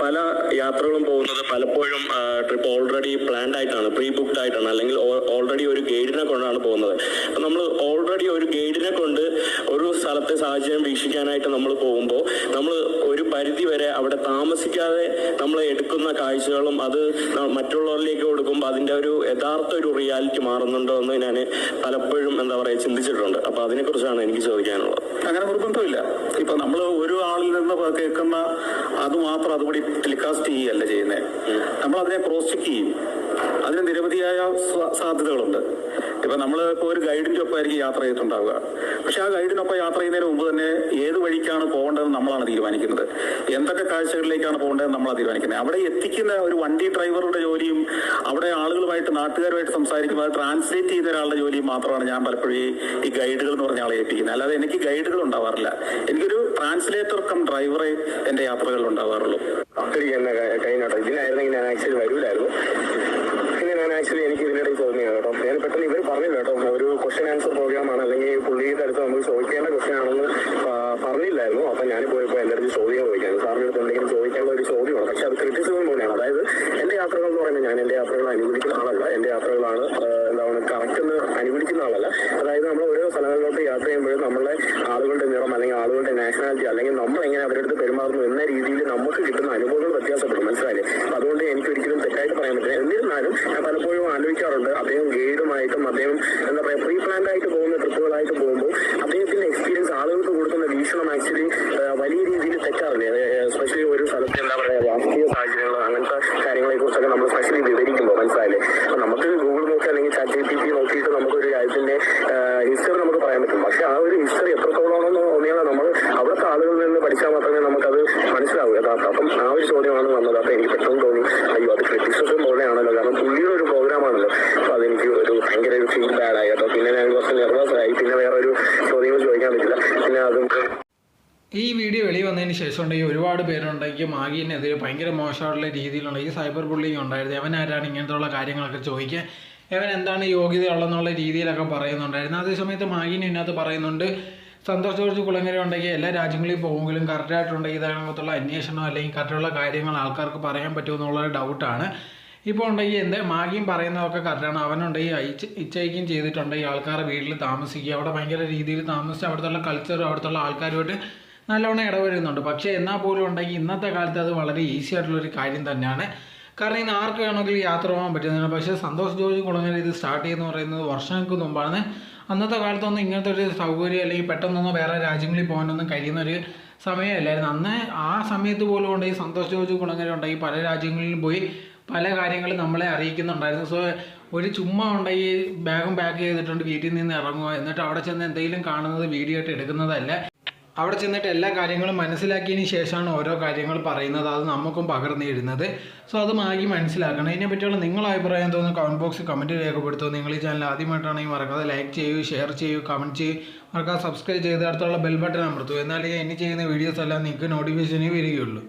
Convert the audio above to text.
പല യാത്രകളും പോകുന്നത് പലപ്പോഴും ട്രിപ്പ് ഓൾറെഡി പ്ലാൻഡ് ആയിട്ടാണ് പ്രീ ബുക്ക്ഡ് ആയിട്ടാണ് അല്ലെങ്കിൽ ഓൾറെഡി ഒരു ഗൈഡിനെ കൊണ്ടാണ് പോകുന്നത്. നമ്മൾ ഓൾറെഡി ഒരു ഗൈഡിനെ കൊണ്ട് ഒരു സ്ഥലത്തെ സാഹചര്യം വീക്ഷിക്കാനായിട്ട് നമ്മൾ പോകുമ്പോൾ നമ്മൾ ഒരു പരിധി വരെ അവിടെ താമസിക്കാതെ നമ്മൾ എടുക്കുന്ന കാഴ്ചകളും അത് മറ്റുള്ളവരിലേക്ക് കൊടുക്കുമ്പോൾ അതിന്റെ ഒരു യഥാർത്ഥ ഒരു റിയാലിറ്റി മാറുന്നുണ്ടോ എന്ന് ഞാൻ പലപ്പോഴും എന്താ പറയുക ചിന്തിച്ചിട്ടുണ്ട്. അപ്പോൾ അതിനെക്കുറിച്ചാണ് എനിക്ക് ചോദിക്കാനുള്ളത്. അങ്ങനെ നിർബന്ധമില്ല. ഇപ്പം നമ്മൾ ഒരു ആളിൽ നിന്ന് കേൾക്കുന്ന അത് മാത്രം അതുകൂടി ടെലികാസ്റ്റ് ചെയ്യുകയല്ല ചെയ്യുന്നത് നമ്മൾ അതിനെ ക്രോസ് ചെക്ക് ചെയ്യും. അതിന് നിരവധിയായ സാധ്യതകളുണ്ട്. ഇപ്പൊ നമ്മൾ ഇപ്പോൾ ഒരു ഗൈഡിന്റെ ഒപ്പം ആയിരിക്കും യാത്ര ചെയ്തിട്ടുണ്ടാവുക. പക്ഷെ ആ ഗൈഡിനൊപ്പം യാത്ര ചെയ്യുന്നതിന് മുമ്പ് തന്നെ ഏത് വഴിക്കാണ് പോകേണ്ടതെന്ന് നമ്മളാണ് തീരുമാനിക്കുന്നത്. എന്തൊക്കെ കാഴ്ചകളിലേക്കാണ് പോകേണ്ടതെന്ന് നമ്മളാണ് തീരുമാനിക്കുന്നത്. അവിടെ എത്തിക്കുന്ന ഒരു വണ്ടി ഡ്രൈവറുടെ ജോലിയും അവിടെ ആളുകളുമായിട്ട് നാട്ടുകാരുമായിട്ട് സംസാരിക്കുമ്പോൾ അത് ട്രാൻസ്ലേറ്റ് ചെയ്ത ഒരാളുടെ ജോലിയും മാത്രമാണ് ഞാൻ പലപ്പോഴും ഈ- ഗൈഡുകൾ എന്ന് പറഞ്ഞ ആളെ ഏൽപ്പിക്കുന്നത്. അല്ലാതെ എനിക്ക് ഗൈഡുകൾ ഉണ്ടാവാറില്ല. എനിക്കൊരു ട്രാൻസ്ലേറ്റർ കം ഡ്രൈവറെ എന്റെ യാത്രകളിൽ ഉണ്ടാവാറുള്ളൂ. എന്നെ ഇതിനായിരുന്നെങ്കിൽ ഞാൻ ആക്ച്വലി വരൂലായിരുന്നു പിന്നെ ഞാൻ ആക്ച്വലി എനിക്ക് ഇതിനിടയിൽ തോന്നിയത് കേട്ടോ ഞാൻ പെട്ടെന്ന് ഇവർ പറഞ്ഞില്ല കേട്ടോ. ഒരു ക്വസ്റ്റ്യൻ ആൻസർ പ്രോഗ്രാം ആണ്. അല്ലെങ്കിൽ പുള്ളിയുടെ അടുത്ത് നമുക്ക് ചോദിക്കേണ്ട ക്വസ്റ്റ്യൻ ആണെന്ന് പറഞ്ഞില്ലായിരുന്നു. അപ്പൊ ഞാൻ പോയപ്പോൾ എന്റെ അടുത്ത് ചോദ്യം ചോദിക്കാൻ. സാറിന്റെ അടുത്ത് എന്തെങ്കിലും ചോദിക്കാനുള്ള ഒരു ചോദ്യമാണ്. പക്ഷെ അത് ക്രിറ്റിസിസം പോലെയാണ്. അതായത് എന്റെ യാത്രകൾ എന്ന് പറയുന്നത് ഞാൻ എന്റെ യാത്രകൾ അനുവദിക്കുന്ന ആളല്ല. എന്റെ യാത്രകളാണ് എന്താണ് കറക്റ്റ് എന്ന് അനുവദിക്കുന്ന ആളല്ല. അതായത് നമ്മൾ ഓരോ സ്ഥലങ്ങളിലോട്ട് യാത്ര ചെയ്യുമ്പോഴും നമ്മളെ ആളുകളുടെ നിറം അല്ലെങ്കിൽ ആളുകളുടെ നാഷണാലിറ്റി അല്ലെങ്കിൽ നമ്മൾ എങ്ങനെ അവരുടെ അടുത്ത് പെരുമാറുന്നു എന്ന രീതിയിൽ നമുക്ക് കിട്ടുന്ന അനുഭവങ്ങൾ വ്യത്യാസപ്പെടും. മനസ്സിലായില്ലേ? അതുകൊണ്ട് എനിക്ക് ഒരിക്കലും തെറ്റായിട്ട് പറയാൻ പറ്റില്ല. എന്നിരുന്നാലും ഞാൻ പലപ്പോഴും ആലോചിക്കാറുണ്ട്. അദ്ദേഹം എന്താ പറയുക പ്രീ പ്ലാൻഡ് ആയിട്ട് പോകുന്ന ട്രിപ്പുകളായിട്ട് പോകുമ്പോൾ അദ്ദേഹത്തിന്റെ എക്സ്പീരിയൻസ് ആളുകൾക്ക് കൊടുക്കുന്ന വീക്ഷണം ആക്ച്വലി വലിയ രീതിയിൽ തെറ്റാറില്ലേ? എസ്പെഷ്യലി ഒരു സ്ഥലത്ത് എന്താ പറയുക രാഷ്ട്രീയ സാഹചര്യങ്ങൾ അങ്ങനത്തെ കാര്യങ്ങളെ കുറിച്ചൊക്കെ നമ്മൾ സ്പെഷ്യലി വിവരിക്കുമ്പോൾ മനസ്സിലായില്ലേ? നമുക്ക് ഗൂഗിൾ നോക്കി അല്ലെങ്കിൽ ചാറ്റ് ജി പി ടി നോക്കിയിട്ട് നമുക്കൊരു രാജ്യത്തിന്റെ ഹിസ്റ്ററി നമുക്ക് പറയാൻ പറ്റും. പക്ഷെ ആ ഒരു ഹിസ്റ്ററി എത്രത്തോളമാണെന്ന് തോന്നിയാൽ നമ്മൾ അവിടുത്തെ ആളുകളിൽ നിന്ന് പഠിച്ചാൽ മാത്രമേ നമുക്കത് മനസ്സിലാവൂ. യഥാർത്ഥം ആ ഒരു ചോദ്യമാണ് വന്നത്. അപ്പൊ എനിക്ക് പെട്ടെന്ന് തോന്നി അയ്യോ അത് ക്രിറ്റിസിസം പോലെയാണല്ലോ കാരണം പുള്ളിയുടെ ഒരു പ്രോഗ്രാം ആണല്ലോ അപ്പൊ അതെനിക്ക് ഒരു ഭയങ്കര ഒരു ഫീൽ ബാഡ് ആയി കേട്ടോ പിന്നെ ഞാൻ കുറച്ച് നെർവസ് ആയി പിന്നെ വേറെ ഒരു ചോദ്യങ്ങൾ ചോദിക്കാൻ പറ്റില്ല പിന്നെ അതും ഈ വീഡിയോ വെളി വന്നതിന് ശേഷം ഉണ്ടെങ്കിൽ ഒരുപാട് പേരുണ്ടെങ്കിൽ മാഗീനെതിരെ ഭയങ്കര മോശമായിട്ടുള്ള രീതിയിലുള്ള ഈ സൈബർ ബുള്ളിങ് ഉണ്ടായിരുന്നു. അവൻ ആരാണ് ഇങ്ങനത്തുള്ള കാര്യങ്ങളൊക്കെ ചോദിക്കുക അവൻ എന്താണ് യോഗ്യത ഉള്ളതെന്നുള്ള രീതിയിലൊക്കെ പറയുന്നുണ്ടായിരുന്നു. അതേ സമയത്ത് മാഗീൻ ഇതിനകത്ത് പറയുന്നുണ്ട് സന്തോഷ് ജോർജ് കുളങ്ങര ഉണ്ടെങ്കിൽ എല്ലാ രാജ്യങ്ങളിൽ പോകുമെങ്കിലും കറക്റ്റായിട്ടുണ്ടെങ്കിൽ ഇതിനകത്തുള്ള അന്വേഷണം അല്ലെങ്കിൽ കറക്റ്റുള്ള കാര്യങ്ങൾ ആൾക്കാർക്ക് പറയാൻ പറ്റുമെന്നുള്ളൊരു ഡൗട്ടാണ് ഇപ്പോൾ ഉണ്ടെങ്കിൽ എന്ത് മാഗിയും പറയുന്നതൊക്കെ കറക്റ്റാണ് അവനുണ്ടെങ്കിൽ അയച്ച് ഇച്ചയക്കും ചെയ്തിട്ടുണ്ടെങ്കിൽ ആൾക്കാരുടെ വീട്ടിൽ താമസിക്കുക. അവിടെ ഭയങ്കര രീതിയിൽ താമസിച്ച് അവിടുത്തെ കൾച്ചറും അവിടുത്തെ ആൾക്കാരുമായിട്ട് നല്ലവണ്ണം ഇടവരുന്നുണ്ട് പക്ഷേ എന്നാൽ പോലും ഉണ്ടെങ്കിൽ ഇന്നത്തെ കാലത്ത് അത് വളരെ ഈസി ആയിട്ടുള്ളൊരു കാര്യം തന്നെയാണ്. കാരണം ഇന്ന് ആർക്ക് വേണമെങ്കിലും യാത്ര പോകാൻ പറ്റുന്നതാണ്. പക്ഷേ സന്തോഷ് ജോർജ് കുളങ്ങര ഇത് സ്റ്റാർട്ട് ചെയ്യുന്ന പറയുന്നത് വർഷങ്ങൾക്ക് മുമ്പാണ്. അന്നത്തെ കാലത്തൊന്നും ഇങ്ങനത്തെ ഒരു സൗകര്യം അല്ലെങ്കിൽ പെട്ടെന്നൊന്നും വേറെ രാജ്യങ്ങളിൽ പോകാനൊന്നും കഴിയുന്ന ഒരു സമയമല്ലായിരുന്നു. അന്ന് ആ സമയത്ത് പോലും ഉണ്ടെങ്കിൽ സന്തോഷ് ജോർജ് കുളങ്ങര ഉണ്ടെങ്കിൽ പല രാജ്യങ്ങളിലും പോയി പല കാര്യങ്ങളും നമ്മളെ അറിയിക്കുന്നുണ്ടായിരുന്നു. സോ ഒരു ചുമ്മാ ഉണ്ടെങ്കിൽ ബാഗും പാക്ക് ചെയ്തിട്ടുണ്ട് വീട്ടിൽ നിന്ന് ഇറങ്ങുക എന്നിട്ട് അവിടെ ചെന്ന് എന്തെങ്കിലും കാണുന്നത് വീഡിയോ ആയിട്ട് എടുക്കുന്നതല്ല. അവിടെ ചെന്നിട്ട് എല്ലാ കാര്യങ്ങളും മനസ്സിലാക്കിയതിന് ശേഷമാണ് ഓരോ കാര്യങ്ങൾ പറയുന്നത്. അത് നമുക്കും പകർന്നു തരുന്നത്. സോ അത് മാഗി മനസ്സിലാക്കണം. ഇതിനെ പറ്റിയുള്ള നിങ്ങൾ അഭിപ്രായം തോന്നുന്നു കമന്റ് ബോക്സിൽ കമന്റ് രേഖപ്പെടുത്തുക. നിങ്ങൾ ഈ ചാനൽ ആദ്യമായിട്ടാണെങ്കിൽ മറക്കാതെ ലൈക്ക് ചെയ്യൂ ഷെയർ ചെയ്യൂ കമന്റ് ചെയ്യൂ. മറക്കാതെ സബ്സ്ക്രൈബ് ചെയ്ത് അടുത്തുള്ള ബെൽ ബട്ടൺ അമർത്തൂ എന്നാലേ ഇനി ചെയ്യുന്ന വീഡിയോസ് എല്ലാം നിങ്ങൾക്ക് നോട്ടിഫിക്കേഷനേ വരികയുള്ളൂ.